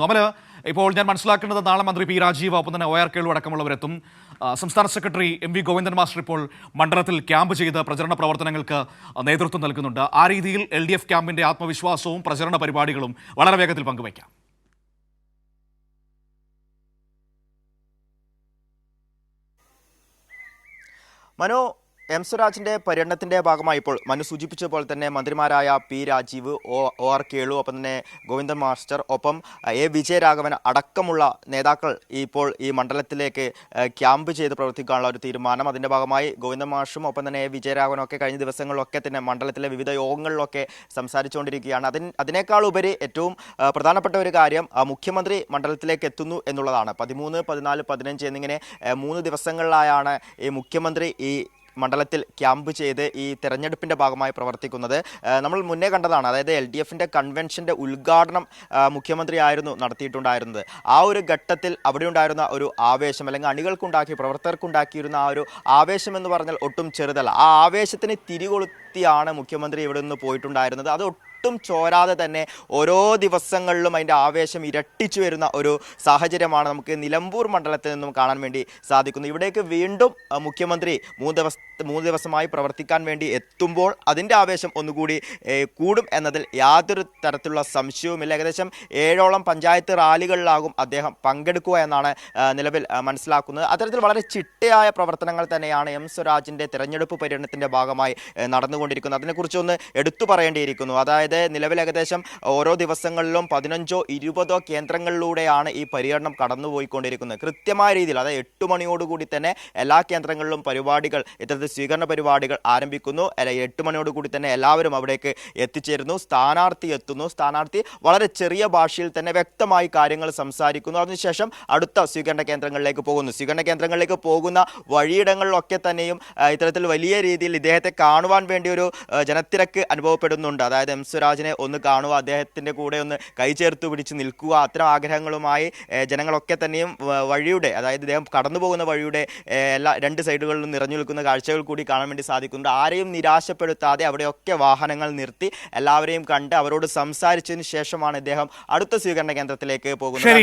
നോമൽ ഇപ്പോൾ ഞാൻ മനസ്സിലാക്കേണ്ടത് നാളെ മന്ത്രി പി രാജീവ് ഒപ്പം തന്നെ ഒ ആർ കേളു അടക്കമുള്ളവരെത്തും. സംസ്ഥാന secretary M V Govindan master ഇപ്പോൾ മണ്ഡലത്തിൽ ക്യാമ്പ് ചെയ്ത് പ്രചരണ പ്രവർത്തനങ്ങൾക്ക് നേതൃത്വം നൽകുന്നുണ്ട്. ആ രീതിയിൽ എൽ ഡി എഫ് ക്യാമ്പിന്റെ ആത്മവിശ്വാസവും പ്രചരണ പരിപാടികളും വളരെ വേഗത്തിൽ പങ്കുവയ്ക്കാം. മനു എം സ്വരാജിന്റെ പര്യടനത്തിന്റെ ഭാഗമായി ഇപ്പോൾ മനു സൂചിപ്പിച്ച പോലെ തന്നെ മന്ത്രിമാരായ P Rajeev O O R Kelu ഒപ്പം തന്നെ ഗോവിന്ദൻ മാസ്റ്റർ ഒപ്പം എ വിജയരാഘവൻ അടക്കമുള്ള നേതാക്കൾ ഇപ്പോൾ ഈ മണ്ഡലത്തിലേക്ക് ക്യാമ്പ് ചെയ്ത് പ്രവർത്തിക്കാനുള്ള ഒരു തീരുമാനം. അതിന്റെ ഭാഗമായി ഗോവിന്ദൻ മാഷും ഒപ്പം തന്നെ എ വിജയരാഘവനും ഒക്കെ കഴിഞ്ഞ ദിവസങ്ങളിലൊക്കെ തന്നെ മണ്ഡലത്തിലെ വിവിധ യോഗങ്ങളിലൊക്കെ സംസാരിച്ചുകൊണ്ടിരിക്കുകയാണ്. അതിന് അതിനേക്കാൾ ഉപരി ഏറ്റവും പ്രധാനപ്പെട്ട ഒരു കാര്യം മുഖ്യമന്ത്രി മണ്ഡലത്തിലേക്ക് എത്തുന്നു എന്നുള്ളതാണ്. പതിമൂന്ന് പതിനാല് പതിനഞ്ച് എന്നിങ്ങനെ മൂന്ന് ദിവസങ്ങളിലായാണ് ഈ മുഖ്യമന്ത്രി ഈ മണ്ഡലത്തിൽ ക്യാമ്പ് ചെയ്ത് ഈ തെരഞ്ഞെടുപ്പിന്റെ ഭാഗമായി പ്രവർത്തിക്കുന്നത്. നമ്മൾ മുന്നേ കണ്ടതാണ് അതായത് എൽ ഡി എഫിന്റെ കൺവെൻഷന്റെ ഉദ്ഘാടനം മുഖ്യമന്ത്രി ആയിരുന്നു നടത്തിയിട്ടുണ്ടായിരുന്നത്. ആ ഒരു ഘട്ടത്തിൽ അവിടെ ഉണ്ടായിരുന്ന ഒരു ആവേശം അല്ലെങ്കിൽ അണികൾക്കുണ്ടാക്കി പ്രവർത്തകർക്കുണ്ടാക്കിയിരുന്ന ആ ഒരു ആവേശം എന്ന് പറഞ്ഞാൽ ഒട്ടും ചെറുതല്ല. ആ ആവേശത്തിന് തിരികൊളുത്തിയാണ് മുഖ്യമന്ത്രി ഇവിടെ നിന്ന് പോയിട്ടുണ്ടായിരുന്നത്. അത് ഒട്ടും ചോരാതെ തന്നെ ഓരോ ദിവസങ്ങളിലും അതിന്റെ ആവേശം ഇരട്ടിച്ചു വരുന്ന ഒരു സാഹചര്യമാണ് നമുക്ക് നിലമ്പൂർ മണ്ഡലത്തിൽ നിന്നും കാണാൻ വേണ്ടി സാധിക്കുന്നത് ഇവിടേക്ക് വീണ്ടും മുഖ്യമന്ത്രി മൂന്ന് ദിവസ മൂന്ന് ദിവസമായി പ്രവർത്തിക്കാൻ വേണ്ടി എത്തുമ്പോൾ അതിന്റെ ആവേശം ഒന്നുകൂടി കൂടും എന്നതിൽ യാതൊരു തരത്തിലുള്ള സംശയവുമില്ല. ഏകദേശം ഏഴോളം പഞ്ചായത്ത് റാലികളിലാകും അദ്ദേഹം പങ്കെടുക്കുക എന്നാണ് നിലവിൽ മനസ്സിലാക്കുന്നത്. അത്തരത്തിൽ വളരെ ചിട്ടയായ പ്രവർത്തനങ്ങൾ തന്നെയാണ് എം സ്വരാജിന്റെ തിരഞ്ഞെടുപ്പ് പര്യടനത്തിന്റെ ഭാഗമായി നടന്നുകൊണ്ടിരിക്കുന്നത്. അതിനെക്കുറിച്ചൊന്ന് എടുത്തു പറയേണ്ടിയിരിക്കുന്നു. അതായത് നിലവിൽ ഏകദേശം ഓരോ ദിവസങ്ങളിലും പതിനഞ്ചോ ഇരുപതോ കേന്ദ്രങ്ങളിലൂടെയാണ് ഈ പര്യടനം കടന്നുപോയിക്കൊണ്ടിരിക്കുന്നത്. കൃത്യമായ രീതിയിൽ അതായത് എട്ട് മണിയോടുകൂടി തന്നെ എല്ലാ കേന്ദ്രങ്ങളിലും പരിപാടികൾ ഇത്തരത്തിൽ സ്വീകരണ പരിപാടികൾ ആരംഭിക്കുന്നു. എട്ട് മണിയോടുകൂടി തന്നെ എല്ലാവരും അവിടേക്ക് എത്തിച്ചേരുന്നു. സ്ഥാനാർത്ഥി എത്തുന്നു. സ്ഥാനാർത്ഥി വളരെ ചെറിയ ഭാഷയിൽ തന്നെ വ്യക്തമായി കാര്യങ്ങൾ സംസാരിക്കുന്നു. അതിനുശേഷം അടുത്ത സ്വീകരണ കേന്ദ്രങ്ങളിലേക്ക് പോകുന്നു. സ്വീകരണ കേന്ദ്രങ്ങളിലേക്ക് പോകുന്ന വഴിയിടങ്ങളിലൊക്കെ തന്നെയും ഇത്തരത്തിൽ വലിയ രീതിയിൽ ഇദ്ദേഹത്തെ കാണുവാൻ വേണ്ടി ഒരു ജനത്തിരക്ക് അനുഭവപ്പെടുന്നുണ്ട്. അതായത് എം സ്വരാജിനെ ഒന്ന് കാണുക അദ്ദേഹത്തിന്റെ കൂടെ ഒന്ന് കൈ ചേർത്ത് പിടിച്ച് നിൽക്കുക അത്തരം ആഗ്രഹങ്ങളുമായി ജനങ്ങളൊക്കെ തന്നെയും വഴിയുടെ അതായത് ഇദ്ദേഹം കടന്നു പോകുന്ന വഴിയുടെ എല്ലാ രണ്ട് സൈഡുകളിലും നിറഞ്ഞു നിൽക്കുന്ന കാഴ്ചകൾ കൂടി കാണാൻ വേണ്ടി സാധിക്കുന്നുണ്ട്. ആരെയും നിരാശപ്പെടുത്താതെ അവിടെയൊക്കെ വാഹനങ്ങൾ നിർത്തി എല്ലാവരെയും കണ്ട് അവരോട് സംസാരിച്ചതിന് ശേഷമാണ് ഇദ്ദേഹം അടുത്ത സ്വീകരണ കേന്ദ്രത്തിലേക്ക് പോകുന്നത്.